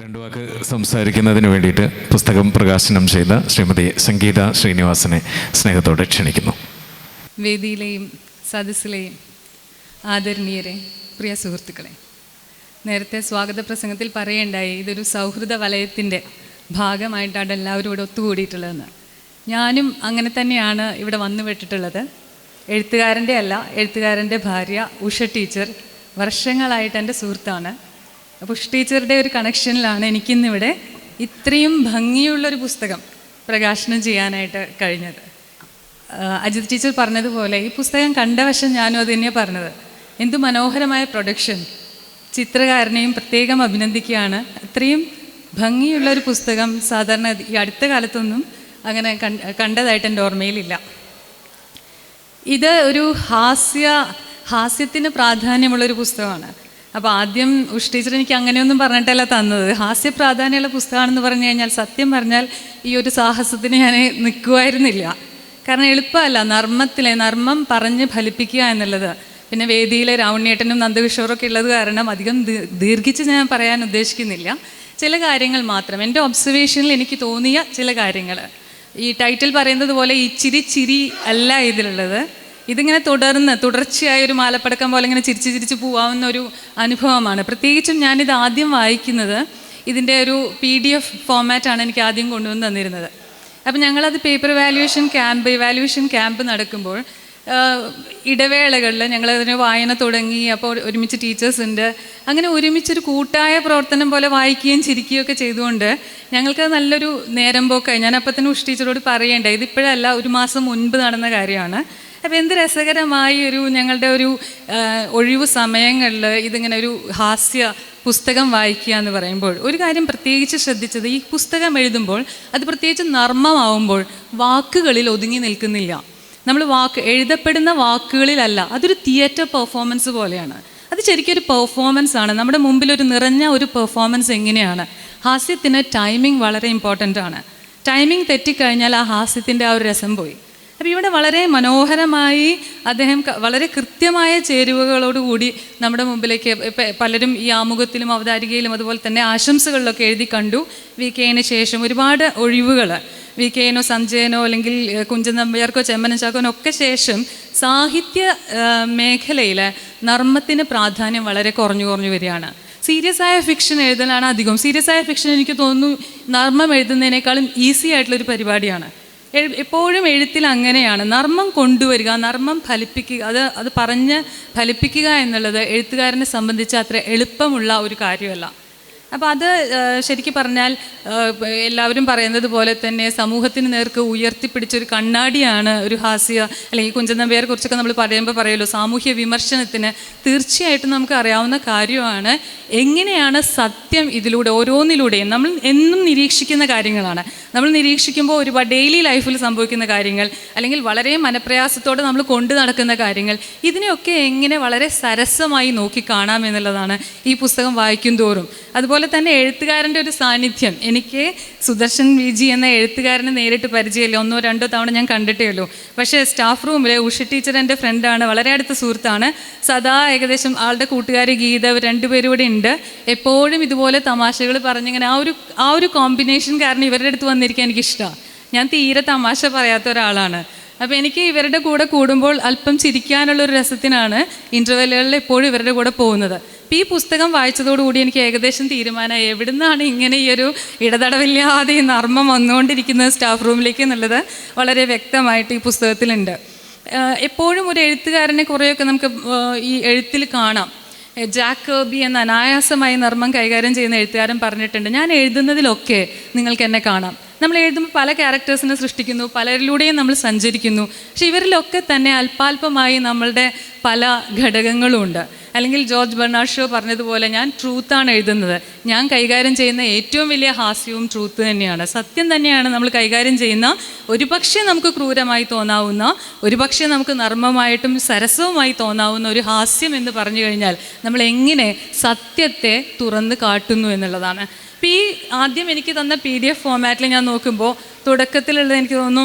രണ്ടു വാക്ക് സംസാരിക്കുന്നതിന് വേണ്ടിയിട്ട് പുസ്തകം പ്രകാശനം ചെയ്ത ശ്രീമതി സംഗീത ശ്രീനിവാസനെ സ്നേഹത്തോടെ ക്ഷണിക്കുന്നു. വേദിയിലെയും സദസ്സിലെയും ആദരണീയരെ പ്രിയ സുഹൃത്തുക്കളെ നേരത്തെ സ്വാഗത പ്രസംഗത്തിൽ പറയേണ്ടായി ഇതൊരു സൗഹൃദ വലയത്തിന്റെ ഭാഗമായിട്ടാണ് എല്ലാവരും ഇവിടെ ഒത്തുകൂടിയിട്ടുള്ളതെന്ന്. ഞാനും അങ്ങനെ തന്നെയാണ് ഇവിടെ വന്നു വിട്ടിട്ടുള്ളത്. എഴുത്തുകാരന്റെ അല്ല എഴുത്തുകാരന്റെ ഭാര്യ ഉഷ ടീച്ചർ വർഷങ്ങളായിട്ട് എന്റെ സുഹൃത്താണ്. ഉഷ ടീച്ചറുടെ ഒരു കണക്ഷനിലാണ് എനിക്കിന്നിവിടെ ഇത്രയും ഭംഗിയുള്ളൊരു പുസ്തകം പ്രകാശനം ചെയ്യാനായിട്ട് കഴിഞ്ഞത്. അജിത് ടീച്ചർ പറഞ്ഞതുപോലെ ഈ പുസ്തകം കണ്ട വശം ഞാനും അത് തന്നെയാണ് പറഞ്ഞത്. എന്തു മനോഹരമായ പ്രൊഡക്ഷൻ. ചിത്രകാരനെയും പ്രത്യേകം അഭിനന്ദിക്കുകയാണ്. അത്രയും ഭംഗിയുള്ള ഒരു പുസ്തകം സാധാരണ ഈ അടുത്ത കാലത്തൊന്നും അങ്ങനെ കണ്ടതായിട്ട് എന്റെ ഓർമ്മയിലില്ല. ഇത് ഒരു ഹാസ്യ ഹാസ്യത്തിന് പ്രാധാന്യമുള്ളൊരു പുസ്തകമാണ്. അപ്പോൾ ആദ്യം ഉഷ് ടീച്ചർ എനിക്ക് അങ്ങനെയൊന്നും പറഞ്ഞിട്ടല്ല തന്നത്. ഹാസ്യ പ്രാധാന്യമുള്ള പുസ്തകമാണെന്ന് പറഞ്ഞു കഴിഞ്ഞാൽ സത്യം പറഞ്ഞാൽ ഈ ഒരു സാഹസത്തിന് ഞാൻ നിൽക്കുമായിരുന്നില്ല കാരണം എളുപ്പമല്ല നർമ്മത്തിലെ നർമ്മം പറഞ്ഞ് ഫലിപ്പിക്കുക എന്നുള്ളത്. പിന്നെ വേദിയിലെ രാവണ്യേട്ടനും നന്ദകിഷോറൊക്കെ ഉള്ളത് കാരണം അധികം ദീർഘിച്ച് ഞാൻ പറയാൻ ഉദ്ദേശിക്കുന്നില്ല. ചില കാര്യങ്ങൾ മാത്രം. എന്റെ ഒബ്സർവേഷനിൽ എനിക്ക് തോന്നിയ ചില കാര്യങ്ങൾ. ഈ ടൈറ്റിൽ പറയുന്നത് പോലെ ഈ ചിരി ചിരി അല്ല ഇതിലുള്ളത്. ഇതിങ്ങനെ തുടർന്ന് തുടർച്ചയായ ഒരു മാലപ്പടക്കം പോലെ ഇങ്ങനെ ചിരിച്ച് ചിരിച്ച് പോവാവുന്ന ഒരു അനുഭവമാണ്. പ്രത്യേകിച്ചും ഞാനിത് ആദ്യം വായിക്കുന്നത് ഇതിന്റെ ഒരു പി ഡി എഫ് ഫോമാറ്റാണ് എനിക്ക് ആദ്യം കൊണ്ടുവന്ന് തന്നിരുന്നത്. അപ്പം ഞങ്ങളത് paper valuation camp evaluation camp നടക്കുമ്പോൾ ഇടവേളകളിൽ ഞങ്ങളതിന് വായന തുടങ്ങി അപ്പോൾ ഒരുമിച്ച് ടീച്ചേഴ്സ് ഉണ്ട്. അങ്ങനെ ഒരുമിച്ചൊരു കൂട്ടായ പ്രവർത്തനം പോലെ വായിക്കുകയും ചിരിക്കുകയും ഒക്കെ ചെയ്തുകൊണ്ട് ഞങ്ങൾക്ക് നല്ലൊരു നേരം പോക്കായി. ഞാൻ അപ്പത്തന്നെ ഉഷ് ടീച്ചറോട് പറയേണ്ടത് ഇതിപ്പോഴല്ല ഒരു മാസം മുൻപ് നടന്ന കാര്യമാണ്. അപ്പോൾ എന്ത് രസകരമായി ഒരു ഞങ്ങളുടെ ഒരു ഒഴിവു സമയങ്ങളിൽ ഇതിങ്ങനെ ഒരു ഹാസ്യ പുസ്തകം വായിക്കുക എന്ന് പറയുമ്പോൾ ഒരു കാര്യം പ്രത്യേകിച്ച് ശ്രദ്ധിച്ചത് ഈ പുസ്തകം എഴുതുമ്പോൾ അത് പ്രത്യേകിച്ച് നർമ്മമാവുമ്പോൾ വാക്കുകളിൽ ഒതുങ്ങി നിൽക്കുന്നില്ല. നമ്മൾ വാക്ക് എഴുതപ്പെടുന്ന വാക്കുകളിലല്ല അതൊരു തിയേറ്റർ പെർഫോമൻസ് പോലെയാണ്. അത് ശരിക്കും ഒരു പെർഫോമൻസ് ആണ്. നമ്മുടെ മുമ്പിൽ ഒരു നിറഞ്ഞ ഒരു പെർഫോമൻസ് എങ്ങനെയാണ്? ഹാസ്യത്തിന് ടൈമിംഗ് വളരെ ഇമ്പോർട്ടന്റ് ആണ്. ടൈമിംഗ് തെറ്റിക്കഴിഞ്ഞാൽ ആ ഹാസ്യത്തിന്റെ ആ ഒരു രസം പോയി. അപ്പോൾ ഇവിടെ വളരെ മനോഹരമായി അദ്ദേഹം വളരെ കൃത്യമായ ചേരുവകളോടുകൂടി നമ്മുടെ മുമ്പിലേക്ക് പലരും ഈ ആമുഖത്തിലും അവതാരികയിലും അതുപോലെ തന്നെ ആശംസകളിലൊക്കെ എഴുതി കണ്ടു. വി. കെന് ശേഷം ഒരുപാട് ഒഴിവുകൾ വി. കെനോ സഞ്ജയനോ അല്ലെങ്കിൽ കുഞ്ചൻ നമ്പ്യാർക്കോ ചെമ്മനൻ ചാക്കോനോ ഒക്കെ ശേഷം സാഹിത്യ മേഖലയിൽ നർമ്മത്തിന് പ്രാധാന്യം വളരെ കുറഞ്ഞു കുറഞ്ഞു വരികയാണ്. സീരിയസ് ആയ ഫിക്ഷൻ എഴുതലാണ് അധികം. സീരിയസ് ആയ ഫിക്ഷൻ എനിക്ക് തോന്നുന്നു നർമ്മം എഴുതുന്നതിനേക്കാളും ഈസി ആയിട്ടുള്ളൊരു പരിപാടിയാണ്. എപ്പോഴും എഴുത്തിൽ അങ്ങനെയാണ്. നർമ്മം കൊണ്ടുവരിക നർമ്മം ഫലിപ്പിക്കുക അത് അത് പറഞ്ഞ് ഫലിപ്പിക്കുക എന്നുള്ളത് എഴുത്തുകാരനെ സംബന്ധിച്ച് അത്ര എളുപ്പമുള്ള ഒരു കാര്യമല്ല. അപ്പോൾ അത് ശരിക്കും പറഞ്ഞാൽ എല്ലാവരും പറയുന്നത് പോലെ തന്നെ സമൂഹത്തിന് നേർക്ക് ഉയർത്തിപ്പിടിച്ചൊരു കണ്ണാടിയാണ് ഒരു ഹാസ്യ അല്ലെങ്കിൽ കുഞ്ചൻ നമ്പ്യാരെ കുറിച്ചൊക്കെ നമ്മൾ പറയുമ്പോൾ പറയുമല്ലോ സാമൂഹ്യ വിമർശനത്തിന് തീർച്ചയായിട്ടും നമുക്ക് അറിയാവുന്ന കാര്യമാണ് എങ്ങനെയാണ് സത്യം ഇതിലൂടെ ഓരോന്നിലൂടെയും നമ്മൾ എന്നും നിരീക്ഷിക്കുന്ന കാര്യങ്ങളാണ്. നമ്മൾ നിരീക്ഷിക്കുമ്പോൾ ഒരുപാട് ഡെയിലി ലൈഫിൽ സംഭവിക്കുന്ന കാര്യങ്ങൾ അല്ലെങ്കിൽ വളരെ മനപ്രയാസത്തോടെ നമ്മൾ കൊണ്ടു നടക്കുന്ന കാര്യങ്ങൾ ഇതിനെയൊക്കെ എങ്ങനെ വളരെ സരസമായി നോക്കി കാണാം എന്നുള്ളതാണ് ഈ പുസ്തകം വായിക്കും തോറും. അതുപോലെ തന്നെ എഴുത്തുകാരന്റെ ഒരു സാന്നിധ്യം. എനിക്ക് സുദർശൻ വി ജി എന്ന എഴുത്തുകാരനെ നേരിട്ട് പരിചയമില്ല. ഒന്നോ രണ്ടോ തവണ ഞാൻ കണ്ടിട്ടേ ഉള്ളൂ. പക്ഷേ സ്റ്റാഫ് റൂമിലെ ഉഷ ടീച്ചർ എന്റെ ഫ്രണ്ടാണ് വളരെ അടുത്ത സുഹൃത്താണ്. സദാ ഏകദേശം ആളുടെ കൂട്ടുകാരി ഗീത രണ്ടുപേരും ഇവിടെ ഉണ്ട്. എപ്പോഴും ഇതുപോലെ തമാശകൾ പറഞ്ഞിങ്ങനെ ആ ഒരു ആ ഒരു കോമ്പിനേഷൻ കാരണം ഇവരുടെ അടുത്ത് വന്നിരിക്കാൻ എനിക്കിഷ്ടമാണ് ഞാൻ തീരെ തമാശ പറയാത്ത ഒരാളാണ്. അപ്പോൾ എനിക്ക് ഇവരുടെ കൂടെ കൂടുമ്പോൾ അല്പം ചിരിക്കാനുള്ള ഒരു രസത്തിനാണ് ഇന്റർവെല്ലുകളിൽ എപ്പോഴും ഇവരുടെ കൂടെ പോകുന്നത്. ഈ പുസ്തകം വായിച്ചതോടുകൂടി എനിക്ക് ഏകദേശം തീരുമാനമായി. എവിടുന്നാണ് ഇങ്ങനെ ഈ ഒരു ഇടതടവില്ലാതെ ഈ നർമ്മം വന്നുകൊണ്ടിരിക്കുന്നത് സ്റ്റാഫ് റൂമിലേക്ക് എന്നുള്ളത് വളരെ വ്യക്തമായിട്ട് ഈ പുസ്തകത്തിലുണ്ട്. എപ്പോഴും ഒരു എഴുത്തുകാരനെ കുറേയൊക്കെ നമുക്ക് ഈ എഴുത്തിൽ കാണാം. ജാക്ക് കേർബി എന്ന അനായാസമായി നർമ്മം കൈകാര്യം ചെയ്യുന്ന എഴുത്തുകാരൻ പറഞ്ഞിട്ടുണ്ട് ഞാൻ എഴുതുന്നതിലൊക്കെ നിങ്ങൾക്ക് എന്നെ കാണാം. നമ്മൾ എഴുതുമ്പോൾ പല ക്യാരക്ടേഴ്സിനെ സൃഷ്ടിക്കുന്നു പലരിലൂടെയും നമ്മൾ സഞ്ചരിക്കുന്നു. പക്ഷെ ഇവരിലൊക്കെ തന്നെ അല്പാൽപമായി നമ്മളുടെ പല ഘടകങ്ങളും ഉണ്ട് അല്ലെങ്കിൽ ജോർജ് ബെർണാഡ് ഷോ പറഞ്ഞതുപോലെ ഞാൻ ട്രൂത്താണ് എഴുതുന്നത്. ഞാൻ കൈകാര്യം ചെയ്യുന്ന ഏറ്റവും വലിയ ഹാസ്യവും ട്രൂത്ത് തന്നെയാണ്. സത്യം തന്നെയാണ് നമ്മൾ കൈകാര്യം ചെയ്യുന്ന ഒരുപക്ഷെ നമുക്ക് ക്രൂരമായി തോന്നാവുന്ന ഒരുപക്ഷെ നമുക്ക് നർമ്മമായിട്ടും സരസവുമായി തോന്നാവുന്ന ഒരു ഹാസ്യം എന്ന് പറഞ്ഞു കഴിഞ്ഞാൽ നമ്മൾ എങ്ങനെ സത്യത്തെ തുറന്ന് കാട്ടുന്നു എന്നുള്ളതാണ്. അപ്പം ഈ ആദ്യം എനിക്ക് തന്ന പി ഡി എഫ് ഫോമാറ്റിൽ ഞാൻ നോക്കുമ്പോൾ തുടക്കത്തിലുള്ളത് എനിക്ക് തോന്നുന്നു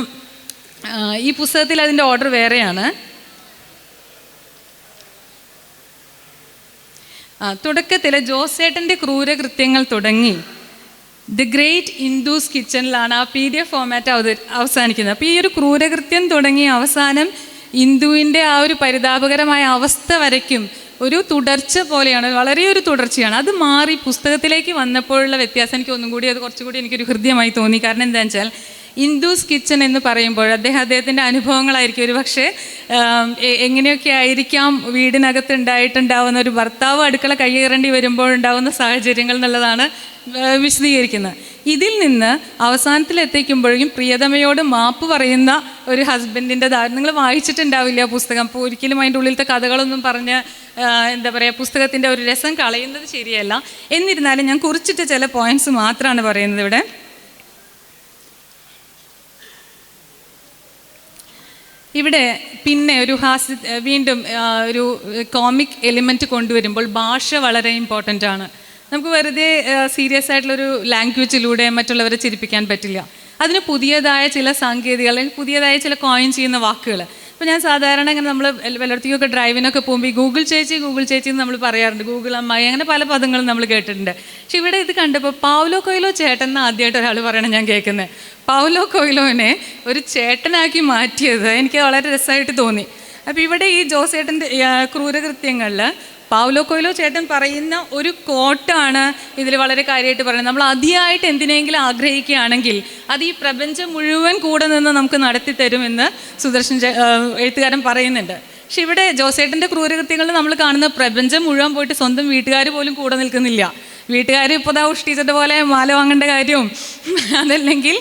ഈ പുസ്തകത്തിൽ അതിന്റെ ഓർഡർ വേറെയാണ്. തുടക്കത്തിൽ ജോസേട്ടന്റെ ക്രൂരകൃത്യങ്ങൾ തുടങ്ങി. ദി ഗ്രേറ്റ് ഇൻഡൂസ് കിച്ചണിലാണ് ആ പി ഡി എഫ് ഫോമാറ്റ് അവസാനിക്കുന്നത്. അപ്പോൾ ഈ ഒരു ക്രൂരകൃത്യം തുടങ്ങി അവസാനം ഇന്ദുവിന്റെ ആ ഒരു പരിതാപകരമായ അവസ്ഥ വരയ്ക്കും ഒരു തുടർച്ച പോലെയാണ് വളരെ ഒരു തുടർച്ചയാണ്. അത് മാറി പുസ്തകത്തിലേക്ക് വന്നപ്പോഴുള്ള വ്യത്യാസം എനിക്ക് ഒന്നും കൂടി അത് കുറച്ചുകൂടി എനിക്കൊരു ഹൃദ്യമായി തോന്നി. കാരണം എന്താണെന്ന് വെച്ചാൽ ഇൻഡൂസ് കിച്ചൺ എന്ന് പറയുമ്പോൾ അദ്ദേഹം അദ്ദേഹത്തിന്റെ അനുഭവങ്ങളായിരിക്കും. ഒരു പക്ഷേ എങ്ങനെയൊക്കെ ആയിരിക്കാം വീടിനകത്ത് ഉണ്ടായിട്ടുണ്ടാവുന്ന ഒരു ഭർത്താവ് അടുക്കള കയ്യേറേണ്ടി വരുമ്പോൾ ഉണ്ടാവുന്ന സാഹചര്യങ്ങൾ എന്നുള്ളതാണ് വിശദീകരിക്കുന്നത്. ഇതിൽ നിന്ന് അവസാനത്തിൽ എത്തിക്കുമ്പോഴേക്കും പ്രിയതമയോട് മാപ്പ് പറയുന്ന ഒരു ഹസ്ബൻഡിന്റെ നിങ്ങൾ വായിച്ചിട്ടുണ്ടാവില്ല പുസ്തകം. അപ്പോൾ ഒരിക്കലും അതിന്റെ ഉള്ളിലത്തെ കഥകളൊന്നും പറഞ്ഞ് എന്താ പറയുക പുസ്തകത്തിന്റെ ഒരു രസം കളയുന്നത് ശരിയല്ല. എന്നിരുന്നാലും ഞാൻ കുറിച്ചിട്ട് ചില പോയിന്റ്സ് മാത്രമാണ് പറയുന്നത് ഇവിടെ. ഇവിടെ പിന്നെ ഒരു ഹാസ്യ വീണ്ടും ഒരു കോമിക് എലിമെന്റ് കൊണ്ടുവരുമ്പോൾ ഭാഷ വളരെ ഇമ്പോർട്ടന്റ് ആണ്. നമുക്ക് വെറുതെ സീരിയസ് ആയിട്ടുള്ളൊരു ലാംഗ്വേജിലൂടെ മറ്റുള്ളവരെ ചിരിപ്പിക്കാൻ പറ്റില്ല. അതിന് പുതിയതായ ചില സാങ്കേതികൾ അല്ലെങ്കിൽ പുതിയതായ ചില കോയിൻ ചെയ്യുന്ന വാക്കുകൾ ഇപ്പോൾ ഞാൻ സാധാരണ ഇങ്ങനെ നമ്മൾ വല്ലയിടത്തേക്കൊക്കെ ഡ്രൈവിനൊക്കെ പോകുമ്പോൾ ഈ ഗൂഗിൾ ചേച്ചി ഗൂഗിൾ ചേച്ചി എന്ന് നമ്മൾ പറയാറുണ്ട്. ഗൂഗിൾ അമ്മായി അങ്ങനെ പല പദങ്ങളും നമ്മൾ കേട്ടിട്ടുണ്ട്. പക്ഷെ ഇവിടെ ഇത് കണ്ടപ്പോൾ പൗലോ കൊയിലോ ചേട്ടൻ എന്ന് ആദ്യമായിട്ട് ഒരാൾ പറയണം ഞാൻ കേൾക്കുന്നത് പൗലോ കൊയിലോനെ ഒരു ചേട്ടനാക്കി മാറ്റിയത് എനിക്ക് വളരെ രസമായിട്ട് തോന്നി. അപ്പോൾ ഇവിടെ ഈ ജോസേട്ടന്റെ ക്രൂരകൃത്യങ്ങളിൽ പൗലോ കൊയിലോ ചേട്ടൻ പറയുന്ന ഒരു കോട്ടാണ് ഇതിൽ വളരെ കാര്യമായിട്ട് പറയുന്നത്. നമ്മൾ അതിയായിട്ട് എന്തിനെങ്കിലും ആഗ്രഹിക്കുകയാണെങ്കിൽ അത് ഈ പ്രപഞ്ചം മുഴുവൻ കൂടെ നിന്ന് നമുക്ക് നടത്തി തരുമെന്ന് സുദർശൻ എഴുത്തുകാരൻ പറയുന്നുണ്ട്. പക്ഷെ ഇവിടെ ജോസേട്ടന്റെ ക്രൂരകൃത്യങ്ങളിൽ നമ്മൾ കാണുന്ന പ്രപഞ്ചം മുഴുവൻ പോയിട്ട് സ്വന്തം വീട്ടുകാർ പോലും കൂടെ നിൽക്കുന്നില്ല. വീട്ടുകാർ ഇപ്പോൾ ദാ ഉഷ്ടിച്ചത് പോലെ മാല വാങ്ങേണ്ട കാര്യവും അതല്ലെങ്കിൽ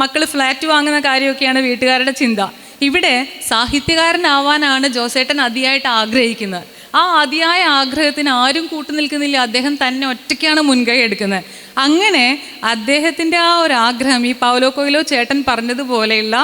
മക്കൾ ഫ്ലാറ്റ് വാങ്ങുന്ന കാര്യമൊക്കെയാണ് വീട്ടുകാരുടെ ചിന്ത. ഇവിടെ സാഹിത്യകാരനാവാനാണ് ജോസേട്ടൻ അതിയായിട്ട് ആഗ്രഹിക്കുന്നത്. ആ അതിയായ ആഗ്രഹത്തിന് ആരും കൂട്ടു നിൽക്കുന്നില്ല. അദ്ദേഹം തന്നെ ഒറ്റയ്ക്കാണ് മുൻകൈ എടുക്കുന്നത്. അങ്ങനെ അദ്ദേഹത്തിന്റെ ആ ഒരു ആഗ്രഹം ഈ പൗലോ കൊയിലോ ചേട്ടൻ പറഞ്ഞതുപോലെയുള്ള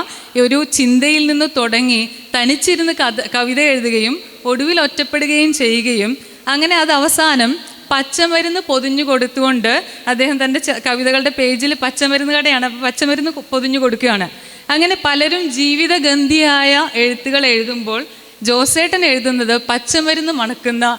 ഒരു ചിന്തയിൽ നിന്ന് തുടങ്ങി തനിച്ചിരുന്ന് കവിത എഴുതുകയും ഒടുവിൽ ഒറ്റപ്പെടുകയും ചെയ്യുകയും അങ്ങനെ അത് അവസാനം പച്ചമരുന്ന് പൊതിഞ്ഞു കൊടുത്തുകൊണ്ട് അദ്ദേഹം തന്റെ കവിതകളുടെ പേജിൽ പച്ചമരുന്ന് കടയാണ് അപ്പോൾ പച്ചമരുന്ന് പൊതിഞ്ഞു കൊടുക്കുകയാണ്. അങ്ങനെ പലരും ജീവിതഗന്ധിയായ എഴുത്തുകൾ എഴുതുമ്പോൾ ജോസേട്ടൻ എഴുതുന്നത് പച്ചമരുന്ന് മണക്കുന്ന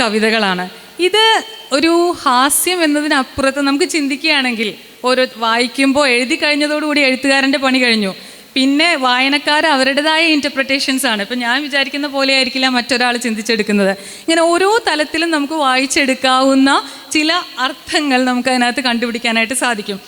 കവിതകളാണ്. ഇത് ഒരു ഹാസ്യം എന്നതിനപ്പുറത്ത് നമുക്ക് ചിന്തിക്കുകയാണെങ്കിൽ ഓരോ വായിക്കുമ്പോൾ എഴുതി കഴിഞ്ഞതോടുകൂടി എഴുത്തുകാരന്റെ പണി കഴിഞ്ഞു. പിന്നെ വായനക്കാർ അവരുടേതായ ഇന്റർപ്രിട്ടേഷൻസ് ആണ്. ഇപ്പം ഞാൻ വിചാരിക്കുന്ന പോലെ ആയിരിക്കില്ല മറ്റൊരാൾ ചിന്തിച്ചെടുക്കുന്നത്. ഇങ്ങനെ ഓരോ തലത്തിലും നമുക്ക് വായിച്ചെടുക്കാവുന്ന ചില അർത്ഥങ്ങൾ നമുക്ക് അതിനകത്ത് കണ്ടുപിടിക്കാനായിട്ട് സാധിക്കും.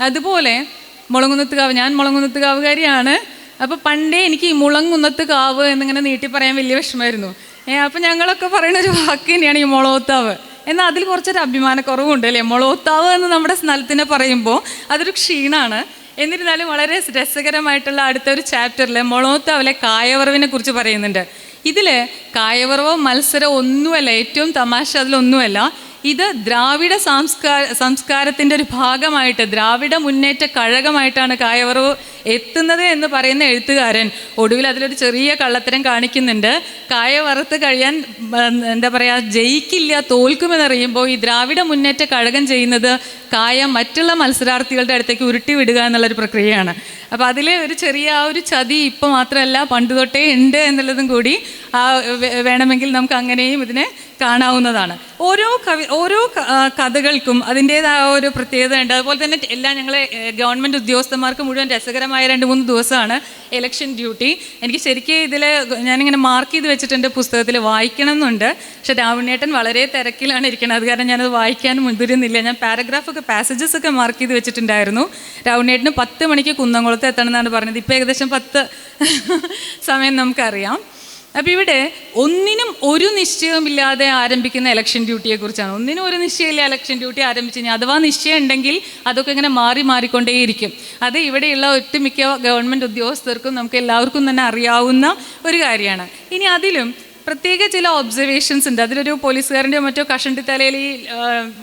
അതുപോലെ മുളങ്ങുന്നത്തുകാവ് ഞാൻ മുളങ്കുന്നത്ത് കാവുകാരിയാണ് അപ്പോൾ പണ്ടേ എനിക്ക് ഈ മുളങ്ങുന്നത്ത് കാവ് എന്നിങ്ങനെ നീട്ടി പറയാൻ വലിയ വിഷമമായിരുന്നു. ഏ അപ്പം ഞങ്ങളൊക്കെ പറയുന്ന ഒരു വാക്ക് തന്നെയാണ് ഈ മുളോത്താവ് എന്നാൽ അതിൽ കുറച്ചൊരു അഭിമാനക്കുറവുണ്ട് അല്ലേ? മുളോത്താവ് എന്ന് നമ്മുടെ സ്ഥലത്തിനെ പറയുമ്പോൾ അതൊരു ക്ഷീണമാണ് എന്നിരുന്നാലും വളരെ രസകരമായിട്ടുള്ള അടുത്ത ഒരു ചാപ്റ്ററിൽ മുളോത്താവിലെ കായവറവിനെ കുറിച്ച് പറയുന്നുണ്ട്. ഇതിൽ കായവറവോ മത്സരം ഒന്നുമല്ല ഏറ്റവും തമാശ അതിലൊന്നുമല്ല. ഇത് ദ്രാവിഡ സംസ്കാര സംസ്കാരത്തിന്റെ ഒരു ഭാഗമായിട്ട് ദ്രാവിഡ മുന്നേറ്റ കഴകമായിട്ടാണ് കായവറവ് എത്തുന്നത് എന്ന് പറയുന്ന എഴുത്തുകാരൻ ഒടുവിൽ അതിലൊരു ചെറിയ കള്ളത്തരം കാണിക്കുന്നുണ്ട്. കായ വറുത്ത് കഴിയാൻ എന്താ പറയുക ജയിക്കില്ല തോൽക്കുമെന്നറിയുമ്പോൾ ഈ ദ്രാവിഡ മുന്നേറ്റ കഴകം ചെയ്യുന്നത് കായ മറ്റുള്ള മത്സരാർത്ഥികളുടെ അടുത്തേക്ക് ഉരുട്ടി വിടുക എന്നുള്ളൊരു പ്രക്രിയയാണ്. അപ്പോൾ അതിലെ ഒരു ചെറിയ ആ ഒരു ചതി ഇപ്പോൾ മാത്രമല്ല പണ്ട് തൊട്ടേ ഉണ്ട് എന്നുള്ളതും കൂടി ആ വേണമെങ്കിൽ നമുക്ക് അങ്ങനെയും ഇതിനെ കാണാവുന്നതാണ്. ഓരോ കവി ഓരോ കഥകൾക്കും അതിന്റേതായ ഒരു പ്രത്യേകത ഉണ്ട്. അതുപോലെ തന്നെ എല്ലാ ഞങ്ങളെ ഗവൺമെന്റ് ഉദ്യോഗസ്ഥന്മാർക്ക് മുഴുവൻ രസകരമായ രണ്ട് മൂന്ന് ദിവസമാണ് ഇലക്ഷൻ ഡ്യൂട്ടി എനിക്ക് ശരിക്കും ഇതിൽ ഞാനിങ്ങനെ മാർക്ക് ചെയ്ത് വെച്ചിട്ടുണ്ട് പുസ്തകത്തിൽ വായിക്കണം എന്നുണ്ട് പക്ഷെ രാവണേട്ടൻ വളരെ തിരക്കിലാണ് ഇരിക്കുന്നത് അത് കാരണം ഞാനത് വായിക്കാൻ മുതിരുന്നില്ല. ഞാൻ പാരഗ്രാഫൊക്കെ പാസേജസ് ഒക്കെ മാർക്ക് ചെയ്ത് വെച്ചിട്ടുണ്ടായിരുന്നു. രാവണേട്ടന് പത്ത് മണിക്ക് കുന്നംകുളത്ത് എത്തണം എന്നാണ് പറഞ്ഞത്. ഇപ്പോൾ ഏകദേശം പത്ത് സമയം നമുക്കറിയാം. അപ്പോൾ ഇവിടെ ഒന്നിനും ഒരു നിശ്ചയമില്ലാതെ ആരംഭിക്കുന്ന ഇലക്ഷൻ ഡ്യൂട്ടിയെ കുറിച്ചാണ് ഒന്നിനും ഒരു നിശ്ചയമില്ല ഇലക്ഷൻ ഡ്യൂട്ടി ആരംഭിച്ചു കഴിഞ്ഞാൽ. അഥവാ നിശ്ചയം ഉണ്ടെങ്കിൽ അതൊക്കെ ഇങ്ങനെ മാറി മാറിക്കൊണ്ടേയിരിക്കും. അത് ഇവിടെയുള്ള ഒട്ടുമിക്ക ഗവൺമെന്റ് ഉദ്യോഗസ്ഥർക്കും നമുക്ക് എല്ലാവർക്കും തന്നെ അറിയാവുന്ന ഒരു കാര്യമാണ്. ഇനി അതിലും പ്രത്യേക ചില ഒബ്സർവേഷൻസ് ഉണ്ട്. അതിലൊരു പോലീസുകാരന്റെ മറ്റോ കഷണ്ടി തലയിൽ ഈ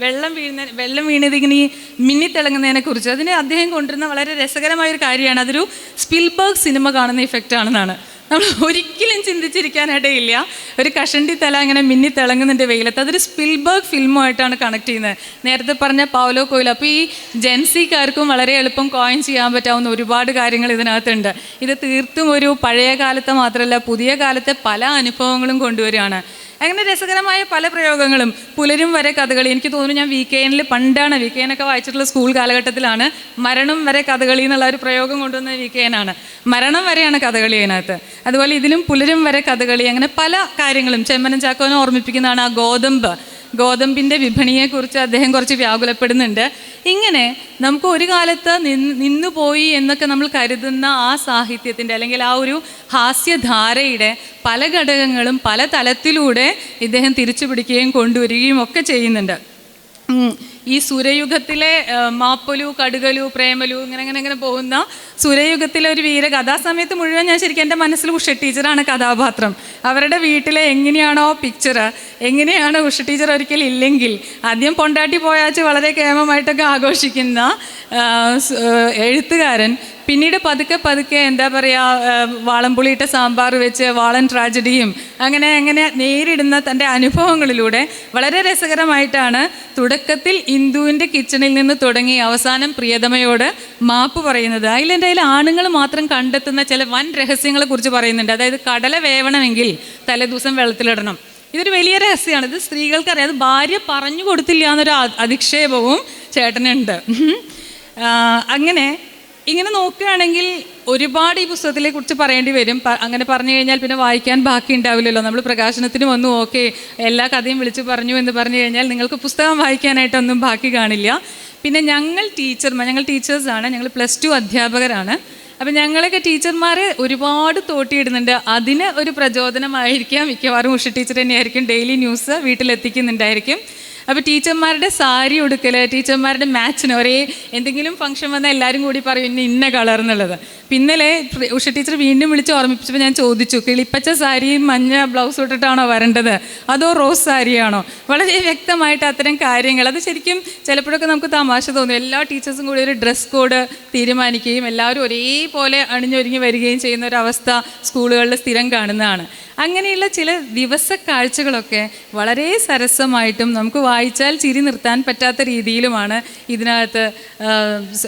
വെള്ളം വീഴുന്ന വെള്ളം വീണത് ഇങ്ങനെ ഈ മിന്നിത്തിളങ്ങുന്നതിനെ കുറിച്ച് അതിന് അദ്ദേഹം കൊണ്ടുവരുന്ന വളരെ രസകരമായൊരു കാര്യമാണ്. അതൊരു സ്പിൽബർഗ് സിനിമ കാണുന്ന ഇഫക്റ്റ് ആണെന്നാണ്. നമ്മൾ ഒരിക്കലും ചിന്തിച്ചിരിക്കാനിടയില്ല. ഒരു കഷണ്ടി തല അങ്ങനെ മിന്നി തിളങ്ങുന്നുണ്ട് വെയിലത്ത്. അതൊരു സ്പിൽബർഗ് ഫിലിമുമായിട്ടാണ് കണക്ട് ചെയ്യുന്നത്. നേരത്തെ പറഞ്ഞ പൗലോ കോയിൽ അപ്പോൾ ഈ ജെൻസിക്കാർക്കും വളരെ എളുപ്പം കോയിൻ ചെയ്യാൻ പറ്റാവുന്ന ഒരുപാട് കാര്യങ്ങൾ ഇതിനകത്തുണ്ട്. ഇത് തീർത്തും ഒരു പഴയ കാലത്തെ മാത്രമല്ല പുതിയ കാലത്തെ പല അനുഭവങ്ങളും കൊണ്ടുവരികയാണ്. അങ്ങനെ രസകരമായ പല പ്രയോഗങ്ങളും. പുലരും വരെ കഥകളി. എനിക്ക് തോന്നുന്നു ഞാൻ വി കെ എനിൽ പണ്ടാണ് വി കെ എനൊക്കെ വായിച്ചിട്ടുള്ള സ്കൂൾ കാലഘട്ടത്തിലാണ് മരണം വരെ കഥകളി എന്നുള്ള ഒരു പ്രയോഗം കൊണ്ടുവന്ന വി കെ എനാണ് മരണം വരെയാണ് കഥകളി അതിനകത്ത്. അതുപോലെ ഇതിലും പുലരും വരെ കഥകളി. അങ്ങനെ പല കാര്യങ്ങളും ചെമ്മനം ചാക്കോനെ ഓർമ്മിപ്പിക്കുന്നതാണ് ആ ഗോതമ്പ്. ഗോതമ്പിന്റെ വിപണിയെക്കുറിച്ച് അദ്ദേഹം കുറച്ച് വ്യാകുലപ്പെടുന്നുണ്ട് ഇങ്ങനെ നമുക്ക് ഒരു കാലത്ത് നിന്ന് നിന്നുപോയി എന്നൊക്കെ നമ്മൾ കരുതുന്ന ആ സാഹിത്യത്തിന്റെ അല്ലെങ്കിൽ ആ ഒരു ഹാസ്യധാരയുടെ പല ഘടകങ്ങളും പല തലത്തിലൂടെ ഇദ്ദേഹം തിരിച്ചു പിടിക്കുകയും കൊണ്ടുവരികയും ഒക്കെ ചെയ്യുന്നുണ്ട്. ഈ സുരയുഗത്തിലെ മാപ്പലു കടുകലു പ്രേമലു ഇങ്ങനെ അങ്ങനെ ഇങ്ങനെ പോകുന്ന സുരയുഗത്തിലെ ഒരു വീര കഥാസമയത്ത് മുഴുവൻ ഞാൻ ശരിക്കും എന്റെ മനസ്സിൽ ഉഷ ടീച്ചറാണ് കഥാപാത്രം. അവരുടെ വീട്ടിലെ എങ്ങനെയാണോ പിക്ചർ എങ്ങനെയാണ് ഉഷ ടീച്ചർ ഒരിക്കൽ ഇല്ലെങ്കിൽ ആദ്യം പൊണ്ടാട്ടി പോയാച്ച് വളരെ കേമമായിട്ടൊക്കെ ആഘോഷിക്കുന്ന എഴുത്തുകാരൻ പിന്നീട് പതുക്കെ പതുക്കെ എന്താ പറയുക വാളംപുളിയിട്ട സാമ്പാർ വെച്ച് വാളൻ ട്രാജഡിയും അങ്ങനെ അങ്ങനെ നേരിടുന്ന തന്റെ അനുഭവങ്ങളിലൂടെ വളരെ രസകരമായിട്ടാണ് തുടക്കത്തിൽ ഇന്ദുവിന്റെ കിച്ചണിൽ നിന്ന് തുടങ്ങി അവസാനം പ്രിയതമയോട് മാപ്പ് പറയുന്നത്. അതിലെന്റെ അതിൽ ആണുങ്ങൾ മാത്രം കണ്ടെത്തുന്ന ചില വൻ രഹസ്യങ്ങളെ കുറിച്ച് പറയുന്നുണ്ട്. അതായത് കടല വേവണമെങ്കിൽ തലേദിവസം വെള്ളത്തിലിടണം. ഇതൊരു വലിയ രഹസ്യമാണ്. ഇത് സ്ത്രീകൾക്കറിയാം. അത് ഭാര്യ പറഞ്ഞു കൊടുത്തില്ല എന്നൊരു അധിക്ഷേപവും ചേട്ടനുണ്ട്. അങ്ങനെ ഇങ്ങനെ നോക്കുകയാണെങ്കിൽ ഒരുപാട് ഈ പുസ്തകത്തിലെ കുറിച്ച് പറയേണ്ടി വരും. അങ്ങനെ പറഞ്ഞു കഴിഞ്ഞാൽ പിന്നെ വായിക്കാൻ ബാക്കി ഉണ്ടാവില്ലല്ലോ. നമ്മൾ പ്രകാശനത്തിന് വന്നു ഓക്കെ എല്ലാ കഥയും വിളിച്ച് പറഞ്ഞു എന്ന് പറഞ്ഞു കഴിഞ്ഞാൽ നിങ്ങൾക്ക് പുസ്തകം വായിക്കാനായിട്ടൊന്നും ബാക്കി കാണില്ല. പിന്നെ ഞങ്ങൾ ടീച്ചർമാർ ഞങ്ങൾ ടീച്ചേഴ്സാണ് ഞങ്ങൾ പ്ലസ് ടു അധ്യാപകരാണ്. അപ്പം ഞങ്ങളൊക്കെ ടീച്ചർമാർ ഒരുപാട് തോട്ടിയിടുന്നുണ്ട്. അതിന് ഒരു പ്രചോദനമായിരിക്കാം മിക്കവാറും ഉഷ ടീച്ചർ തന്നെയായിരിക്കും. ഡെയിലി ന്യൂസ് വീട്ടിലെത്തിക്കുന്നുണ്ടായിരിക്കും. അപ്പോൾ ടീച്ചർമാരുടെ സാരി ഉടുക്കൽ ടീച്ചർമാരുടെ മാച്ചിന് ഒരേ എന്തെങ്കിലും ഫംഗ്ഷൻ വന്നാൽ എല്ലാവരും കൂടി പറയും ഇന്ന കളർ എന്നുള്ളത്. പിന്നലെ ഉഷ ടീച്ചർ വീണ്ടും വിളിച്ച് ഓർമ്മിപ്പിച്ചപ്പോൾ ഞാൻ ചോദിച്ചു കിളിപ്പച്ച സാരിയും മഞ്ഞ ബ്ലൗസ് ഇട്ടിട്ടാണോ വരേണ്ടത്? അതോ റോസ് സാരിയാണോ? വളരെ വ്യക്തമായിട്ട് അത്തരം കാര്യങ്ങൾ. അത് ശരിക്കും ചിലപ്പോഴൊക്കെ നമുക്ക് തമാശ തോന്നും. എല്ലാ ടീച്ചേഴ്സും കൂടി ഒരു ഡ്രസ് കോഡ് തീരുമാനിക്കുകയും എല്ലാവരും ഒരേപോലെ അണിഞ്ഞൊരുങ്ങി വരികയും ചെയ്യുന്ന ഒരു അവസ്ഥ സ്കൂളുകളിൽ സ്ഥിരം കാണുന്നതാണ്. അങ്ങനെയുള്ള ചില ദിവസ കാഴ്ചകളൊക്കെ വളരെ സരസമായിട്ടും നമുക്ക് വായിച്ചാൽ ചിരി നിർത്താൻ പറ്റാത്ത രീതിയിലുമാണ് ഇതിനകത്ത്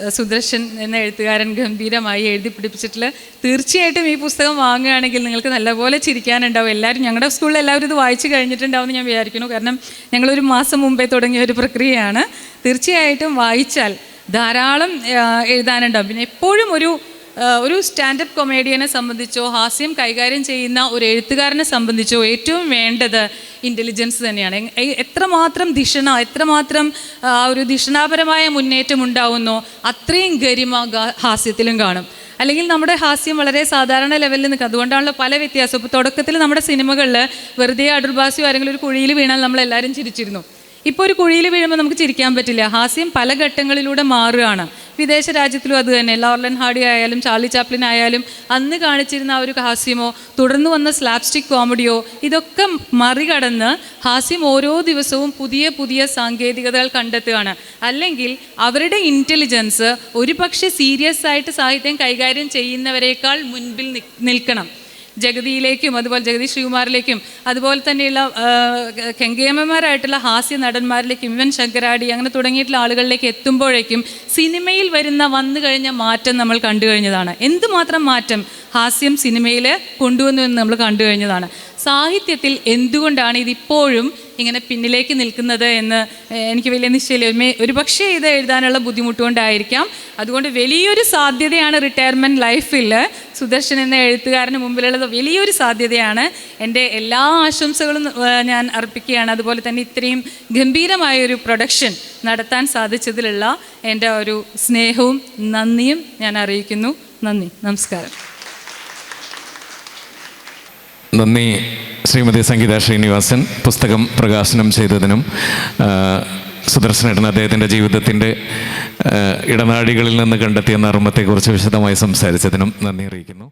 സുദർശൻ എന്ന എഴുത്തുകാരൻ ഗംഭീരമായി എഴുതി പിടിപ്പിച്ചിട്ടുള്ള തീർച്ചയായിട്ടും ഈ പുസ്തകം വാങ്ങുകയാണെങ്കിൽ നിങ്ങൾക്ക് നല്ലപോലെ ചിരിക്കാനുണ്ടാവും. എല്ലാവരും ഞങ്ങളുടെ സ്കൂളിൽ എല്ലാവരും ഇത് വായിച്ചു കഴിഞ്ഞിട്ടുണ്ടാവും ഞാൻ വിചാരിക്കുന്നു. കാരണം ഞങ്ങളൊരു മാസം മുമ്പേ തുടങ്ങിയ ഒരു പ്രക്രിയയാണ്. തീർച്ചയായിട്ടും വായിച്ചാൽ ധാരാളം എഴുതാനുണ്ടാവും. പിന്നെ എപ്പോഴും ഒരു ഒരു സ്റ്റാൻഡപ്പ് കൊമേഡിയനെ സംബന്ധിച്ചോ ഹാസ്യം കൈകാര്യം ചെയ്യുന്ന ഒരു എഴുത്തുകാരനെ സംബന്ധിച്ചോ ഏറ്റവും വേണ്ടത് ഇന്റലിജൻസ് തന്നെയാണ്. എത്രമാത്രം ധിഷണ എത്രമാത്രം ഒരു ധിഷണാപരമായ മുന്നേറ്റം ഉണ്ടാവുന്നോ അത്രയും ഗരിമ ഹാസ്യത്തിലും കാണും. അല്ലെങ്കിൽ നമ്മുടെ ഹാസ്യം വളരെ സാധാരണ ലെവലിൽ നിൽക്കുക അതുകൊണ്ടാണല്ലോ പല വ്യത്യാസം ഇപ്പോൾ തുടക്കത്തിൽ നമ്മുടെ സിനിമകളിൽ വെറുതെ അടൂർബാസിയോ ആരെങ്കിലും ഒരു കുഴിയിൽ വീണാൽ നമ്മളെല്ലാവരും ചിരിച്ചിരുന്നു. ഇപ്പോൾ ഒരു കുഴിയിൽ വീഴുമ്പോൾ നമുക്ക് ചിരിക്കാൻ പറ്റില്ല. ഹാസ്യം പല ഘട്ടങ്ങളിലൂടെ മാറുകയാണ്. വിദേശ രാജ്യത്തിലും അത് തന്നെ. ലോർലൻ ഹാർഡി ആയാലും ചാർലി ചാപ്ലിൻ ആയാലും അന്ന് കാണിച്ചിരുന്ന ആ ഒരു ഹാസ്യമോ തുടർന്ന് വന്ന സ്ലാപ്സ്റ്റിക് കോമഡിയോ ഇതൊക്കെ മറികടന്ന് ഹാസ്യം ഓരോ ദിവസവും പുതിയ പുതിയ സാങ്കേതികതകൾ കണ്ടെത്തുകയാണ്. അല്ലെങ്കിൽ അവരുടെ ഇന്റലിജൻസ് ഒരുപക്ഷെ സീരിയസ് ആയിട്ട് സാഹിത്യം കൈകാര്യം ചെയ്യുന്നവരെക്കാൾ മുൻപിൽ നിൽക്കണം. ജഗതിയിലേക്കും അതുപോലെ ജഗതി ശ്രീകുമാറിലേക്കും അതുപോലെ തന്നെയുള്ള കെങ്കേമ്മമാരായിട്ടുള്ള ഹാസ്യ നടന്മാരിലേക്കും ഇവൻ ശങ്കരാടി അങ്ങനെ തുടങ്ങിയിട്ടുള്ള ആളുകളിലേക്ക് എത്തുമ്പോഴേക്കും സിനിമയിൽ വരുന്ന വന്നു കഴിഞ്ഞ മാറ്റം നമ്മൾ കണ്ടു കഴിഞ്ഞതാണ്. എന്തുമാത്രം മാറ്റം ഹാസ്യം സിനിമയിൽ കൊണ്ടുവന്നു എന്ന് നമ്മൾ കണ്ടു കഴിഞ്ഞതാണ്. സാഹിത്യത്തിൽ എന്തുകൊണ്ടാണ് ഇതിപ്പോഴും ഇങ്ങനെ പിന്നിലേക്ക് നിൽക്കുന്നത് എന്ന് എനിക്ക് വലിയ നിശ്ചയമില്ല. ഒരു പക്ഷേ ഇത് എഴുതാനുള്ള ബുദ്ധിമുട്ടുകൊണ്ടായിരിക്കാം. അതുകൊണ്ട് വലിയൊരു സാധ്യതയാണ് റിട്ടയർമെന്റ് ലൈഫിൽ സുദർശൻ എന്ന എഴുത്തുകാരന് മുമ്പിലുള്ളത് വലിയൊരു സാധ്യതയാണ്. എന്റെ എല്ലാ ആശംസകളും ഞാൻ അർപ്പിക്കുകയാണ്. അതുപോലെ തന്നെ ഇത്രയും ഗംഭീരമായൊരു പ്രൊഡക്ഷൻ നടത്താൻ സാധിച്ചതിലുള്ള എന്റെ ഒരു സ്നേഹവും നന്ദിയും ഞാൻ അറിയിക്കുന്നു. നന്ദി. നമസ്കാരം. നന്ദി ശ്രീമതി സംഗീത ശ്രീനിവാസൻ. പുസ്തകം പ്രകാശനം ചെയ്തതിനും സുദർശനേട്ടൻ അദ്ദേഹത്തിന്റെ ജീവിതത്തിന്റെ ഇടനാഴികളിൽ നിന്ന് കണ്ടെത്തിയ നർമ്മത്തെക്കുറിച്ച് വിശദമായി സംസാരിച്ചതിനും നന്ദി അറിയിക്കുന്നു.